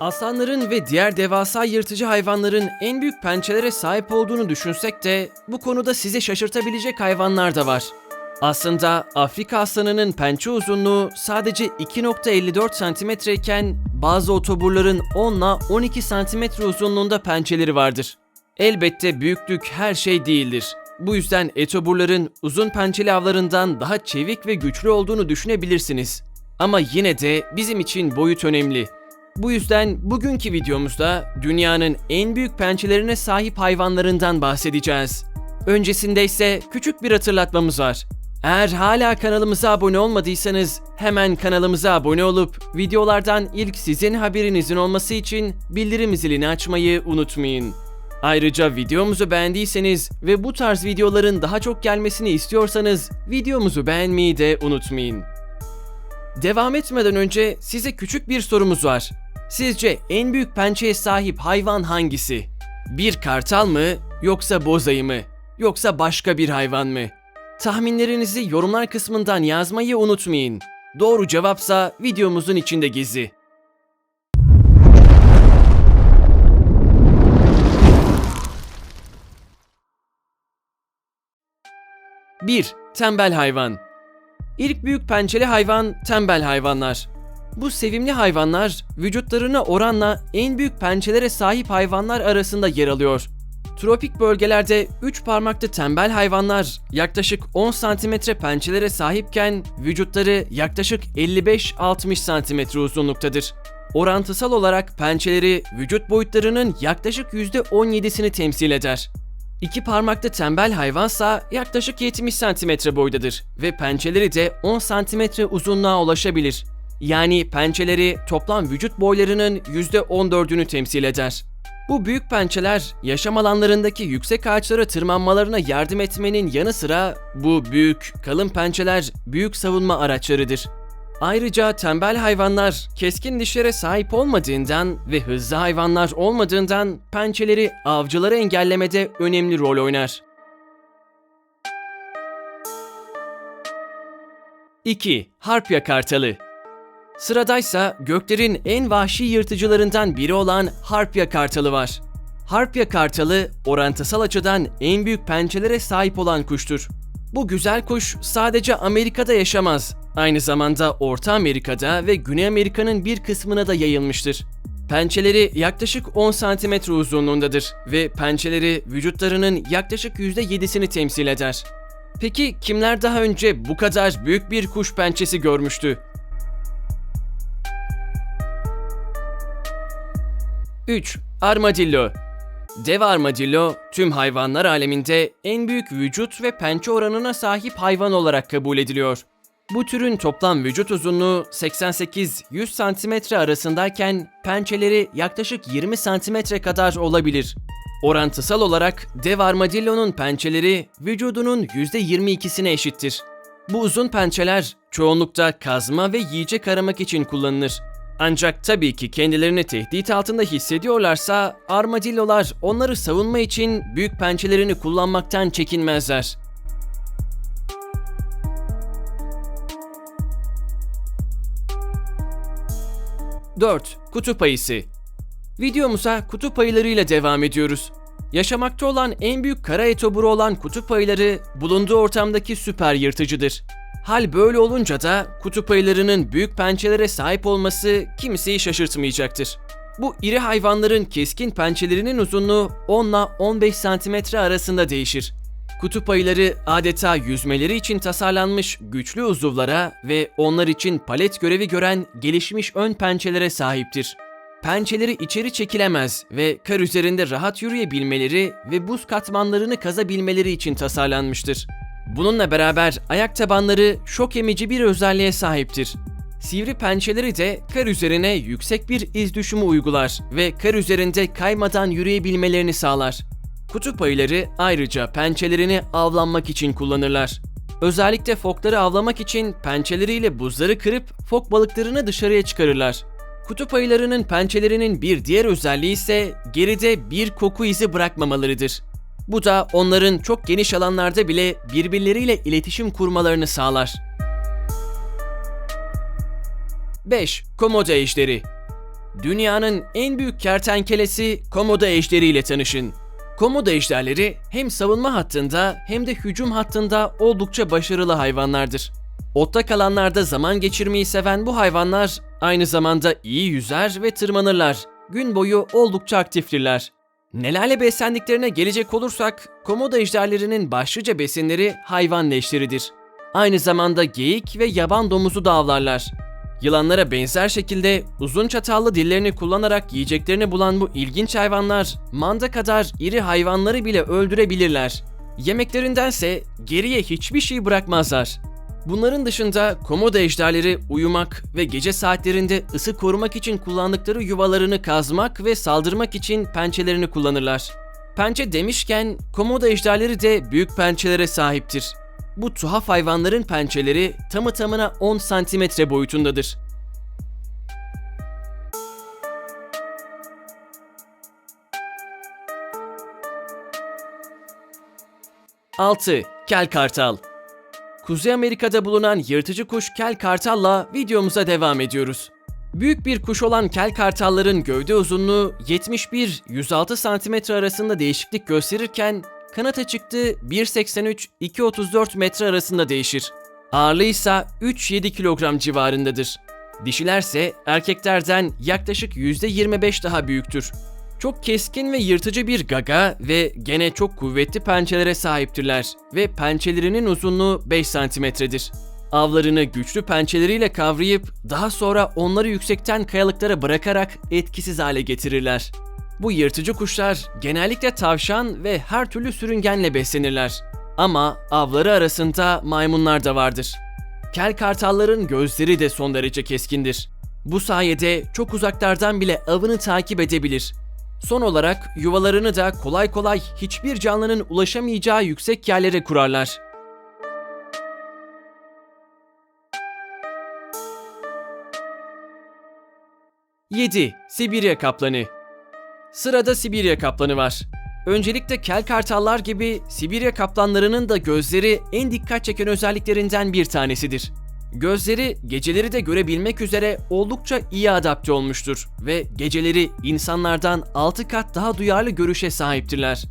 Aslanların ve diğer devasa yırtıcı hayvanların en büyük pençelere sahip olduğunu düşünsek de bu konuda sizi şaşırtabilecek hayvanlar da var. Aslında Afrika aslanının pençe uzunluğu sadece 2.54 cm iken bazı otoburların 10 ile 12 cm uzunluğunda pençeleri vardır. Elbette büyüklük her şey değildir. Bu yüzden etoburların uzun pençeli avlarından daha çevik ve güçlü olduğunu düşünebilirsiniz. Ama yine de bizim için boyut önemli. Bu yüzden bugünkü videomuzda dünyanın en büyük pençelerine sahip hayvanlarından bahsedeceğiz. Öncesinde ise küçük bir hatırlatmamız var. Eğer hala kanalımıza abone olmadıysanız hemen kanalımıza abone olup videolardan ilk sizin haberinizin olması için bildirim zilini açmayı unutmayın. Ayrıca videomuzu beğendiyseniz ve bu tarz videoların daha çok gelmesini istiyorsanız videomuzu beğenmeyi de unutmayın. Devam etmeden önce size küçük bir sorumuz var. Sizce en büyük pençeye sahip hayvan hangisi? Bir kartal mı yoksa bozayı mı? Yoksa başka bir hayvan mı? Tahminlerinizi yorumlar kısmından yazmayı unutmayın. Doğru cevapsa videomuzun içinde gizli. Bir, Tembel hayvan. İlk büyük pençeli hayvan tembel hayvanlar. Bu sevimli hayvanlar vücutlarına oranla en büyük pençelere sahip hayvanlar arasında yer alıyor. Tropik bölgelerde 3 parmaklı tembel hayvanlar yaklaşık 10 cm pençelere sahipken vücutları yaklaşık 55-60 cm uzunluktadır. Orantısal olarak pençeleri vücut boyutlarının yaklaşık %17'sini temsil eder. İki parmaklı tembel hayvansa yaklaşık 70 cm boydadır ve pençeleri de 10 cm uzunluğa ulaşabilir. Yani pençeleri toplam vücut boylarının %14'ünü temsil eder. Bu büyük pençeler yaşam alanlarındaki yüksek ağaçlara tırmanmalarına yardım etmenin yanı sıra bu büyük, kalın pençeler büyük savunma araçlarıdır. Ayrıca tembel hayvanlar keskin dişlere sahip olmadığından ve hızlı hayvanlar olmadığından pençeleri avcıları engellemede önemli rol oynar. 2. Harpya kartalı Sıradaysa göklerin en vahşi yırtıcılarından biri olan Harpya kartalı var. Harpya kartalı orantısal açıdan en büyük pençelere sahip olan kuştur. Bu güzel kuş sadece Amerika'da yaşamaz. Aynı zamanda Orta Amerika'da ve Güney Amerika'nın bir kısmına da yayılmıştır. Pençeleri yaklaşık 10 cm uzunluğundadır ve pençeleri vücutlarının yaklaşık %7'sini temsil eder. Peki kimler daha önce bu kadar büyük bir kuş pençesi görmüştü? 3. Armadillo Dev armadillo tüm hayvanlar aleminde en büyük vücut ve pençe oranına sahip hayvan olarak kabul ediliyor. Bu türün toplam vücut uzunluğu 88-100 cm arasındayken pençeleri yaklaşık 20 cm kadar olabilir. Orantısal olarak dev armadillonun pençeleri vücudunun %22'sine eşittir. Bu uzun pençeler çoğunlukla kazma ve yiyecek aramak için kullanılır. Ancak tabii ki kendilerini tehdit altında hissediyorlarsa armadillolar onları savunma için büyük pençelerini kullanmaktan çekinmezler. Dört, Kutup ayısı. Videomuza kutup ayılarıyla devam ediyoruz. Yaşamakta olan en büyük kara etoburu olan kutup ayıları bulunduğu ortamdaki süper yırtıcıdır. Hal böyle olunca da kutup ayılarının büyük pençelere sahip olması kimseyi şaşırtmayacaktır. Bu iri hayvanların keskin pençelerinin uzunluğu 10 ile 15 cm arasında değişir. Kutup ayıları adeta yüzmeleri için tasarlanmış güçlü uzuvlara ve onlar için palet görevi gören gelişmiş ön pençelere sahiptir. Pençeleri içeri çekilemez ve kar üzerinde rahat yürüyebilmeleri ve buz katmanlarını kazabilmeleri için tasarlanmıştır. Bununla beraber ayak tabanları şok emici bir özelliğe sahiptir. Sivri pençeleri de kar üzerine yüksek bir iz düşümü uygular ve kar üzerinde kaymadan yürüyebilmelerini sağlar. Kutup ayıları ayrıca pençelerini avlanmak için kullanırlar. Özellikle fokları avlamak için pençeleriyle buzları kırıp fok balıklarını dışarıya çıkarırlar. Kutup ayılarının pençelerinin bir diğer özelliği ise geride bir koku izi bırakmamalarıdır. Bu da onların çok geniş alanlarda bile birbirleriyle iletişim kurmalarını sağlar. 5. Komodo ejderi Dünyanın en büyük kertenkelesi komodo ejderiyle tanışın. Komodo ejderleri hem savunma hattında hem de hücum hattında oldukça başarılı hayvanlardır. Otta kalanlarda zaman geçirmeyi seven bu hayvanlar aynı zamanda iyi yüzer ve tırmanırlar. Gün boyu oldukça aktiftirler. Nelerle beslendiklerine gelecek olursak, komodo ejderlerinin başlıca besinleri hayvan leşleridir. Aynı zamanda geyik ve yaban domuzu da avlarlar. Yılanlara benzer şekilde uzun çatallı dillerini kullanarak yiyeceklerini bulan bu ilginç hayvanlar manda kadar iri hayvanları bile öldürebilirler. Yemeklerindense geriye hiçbir şey bırakmazlar. Bunların dışında komodo ejderleri uyumak ve gece saatlerinde ısı korumak için kullandıkları yuvalarını kazmak ve saldırmak için pençelerini kullanırlar. Pençe demişken komodo ejderleri de büyük pençelere sahiptir. Bu tuhaf hayvanların pençeleri tamı tamına 10 santimetre boyutundadır. Altı, Kel Kartal Kuzey Amerika'da bulunan yırtıcı kuş kel kartalla videomuza devam ediyoruz. Büyük bir kuş olan kel kartalların gövde uzunluğu 71-106 cm arasında değişiklik gösterirken kanat açıklığı 1.83-2.34 metre arasında değişir. Ağırlığı ise 3-7 kilogram civarındadır. Dişilerse erkeklerden yaklaşık %25 daha büyüktür. Çok keskin ve yırtıcı bir gaga ve gene çok kuvvetli pençelere sahiptirler ve pençelerinin uzunluğu 5 santimetredir. Avlarını güçlü pençeleriyle kavrayıp daha sonra onları yüksekten kayalıklara bırakarak etkisiz hale getirirler. Bu yırtıcı kuşlar genellikle tavşan ve her türlü sürüngenle beslenirler. Ama avları arasında maymunlar da vardır. Kel kartalların gözleri de son derece keskindir. Bu sayede çok uzaklardan bile avını takip edebilir. Son olarak yuvalarını da kolay kolay hiçbir canlının ulaşamayacağı yüksek yerlere kurarlar. Yedi, Sibirya kaplanı. Sırada Sibirya kaplanı var. Öncelikle kel kartallar gibi Sibirya kaplanlarının da gözleri en dikkat çeken özelliklerinden bir tanesidir. Gözleri geceleri de görebilmek üzere oldukça iyi adapte olmuştur ve geceleri insanlardan 6 kat daha duyarlı görüşe sahiptirler.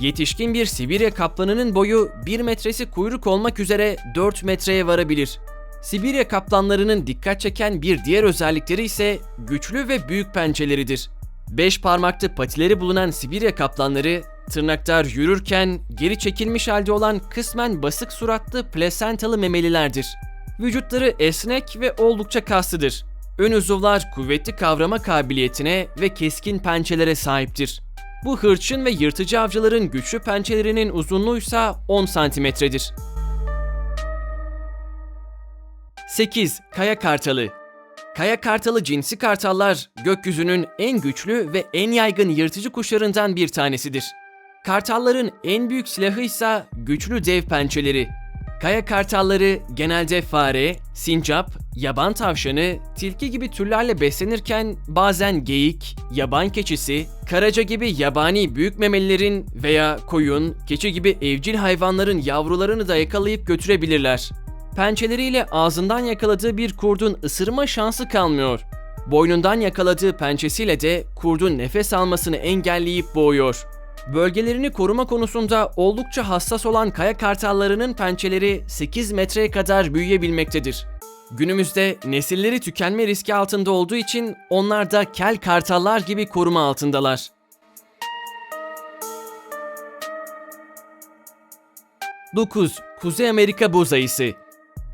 Yetişkin bir Sibirya kaplanının boyu 1 metresi kuyruk olmak üzere 4 metreye varabilir. Sibirya kaplanlarının dikkat çeken bir diğer özellikleri ise güçlü ve büyük pençeleridir. 5 parmaklı patileri bulunan Sibirya kaplanları tırnaklar yürürken geri çekilmiş halde olan kısmen basık suratlı plasentalı memelilerdir. Vücutları esnek ve oldukça kaslıdır. Ön uzuvlar kuvvetli kavrama kabiliyetine ve keskin pençelere sahiptir. Bu hırçın ve yırtıcı avcıların güçlü pençelerinin uzunluğu ise 10 santimetredir. 8. Kaya kartalı Kaya kartalı cinsi kartallar gökyüzünün en güçlü ve en yaygın yırtıcı kuşlarından bir tanesidir. Kartalların en büyük silahı ise güçlü dev pençeleri. Kaya kartalları genelde fare, sincap, yaban tavşanı, tilki gibi türlerle beslenirken bazen geyik, yaban keçisi, karaca gibi yabani büyük memelilerin veya koyun, keçi gibi evcil hayvanların yavrularını da yakalayıp götürebilirler. Pençeleriyle ağzından yakaladığı bir kurdun ısırma şansı kalmıyor. Boynundan yakaladığı pençesiyle de kurdun nefes almasını engelleyip boğuyor. Bölgelerini koruma konusunda oldukça hassas olan kaya kartallarının pençeleri 8 metreye kadar büyüyebilmektedir. Günümüzde nesilleri tükenme riski altında olduğu için onlar da kel kartallar gibi koruma altındalar. Dokuz, Kuzey Amerika boz ayısı.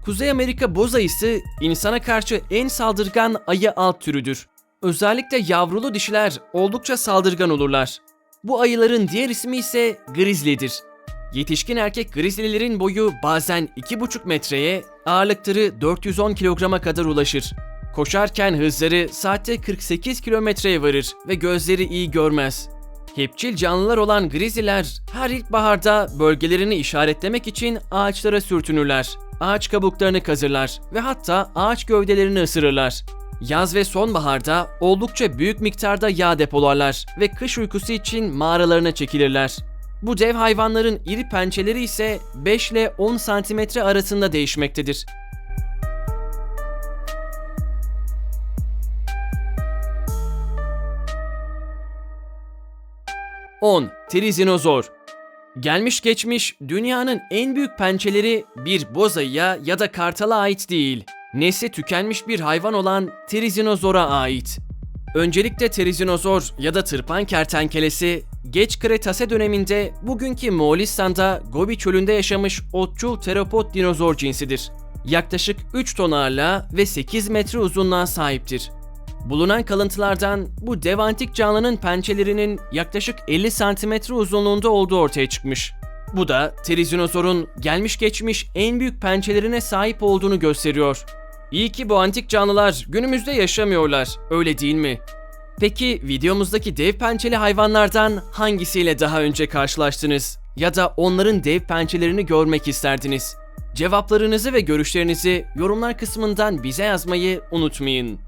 Kuzey Amerika boz ayısı insana karşı en saldırgan ayı alt türüdür. Özellikle yavrulu dişiler oldukça saldırgan olurlar. Bu ayıların diğer ismi ise grizzly'dir. Yetişkin erkek grizzlylerin boyu bazen 2,5 metreye, ağırlıkları 410 kilograma kadar ulaşır. Koşarken hızları saatte 48 kilometreye varır ve gözleri iyi görmez. Hepçil canlılar olan grizzlyler her ilkbaharda bölgelerini işaretlemek için ağaçlara sürtünürler. Ağaç kabuklarını kazırlar ve hatta ağaç gövdelerini ısırırlar. Yaz ve sonbaharda oldukça büyük miktarda yağ depolarlar ve kış uykusu için mağaralarına çekilirler. Bu dev hayvanların iri pençeleri ise 5 ile 10 santimetre arasında değişmektedir. On, Trizinozor Gelmiş geçmiş dünyanın en büyük pençeleri bir bozayıya ya da kartala ait değil. Nesli tükenmiş bir hayvan olan Trizinozora ait. Öncelikle Trizinozor ya da tırpan kertenkelesi geç Kretase döneminde bugünkü Moğolistan'da Gobi çölünde yaşamış otçul teropod dinozor cinsidir. Yaklaşık 3 ton ağırlığa ve 8 metre uzunluğa sahiptir. Bulunan kalıntılardan bu dev antik canlının pençelerinin yaklaşık 50 santimetre uzunluğunda olduğu ortaya çıkmış. Bu da Trizinozor'un gelmiş geçmiş en büyük pençelerine sahip olduğunu gösteriyor. İyi ki bu antik canlılar günümüzde yaşamıyorlar, öyle değil mi? Peki videomuzdaki dev pençeli hayvanlardan hangisiyle daha önce karşılaştınız? Ya da onların dev pençelerini görmek isterdiniz? Cevaplarınızı ve görüşlerinizi yorumlar kısmından bize yazmayı unutmayın.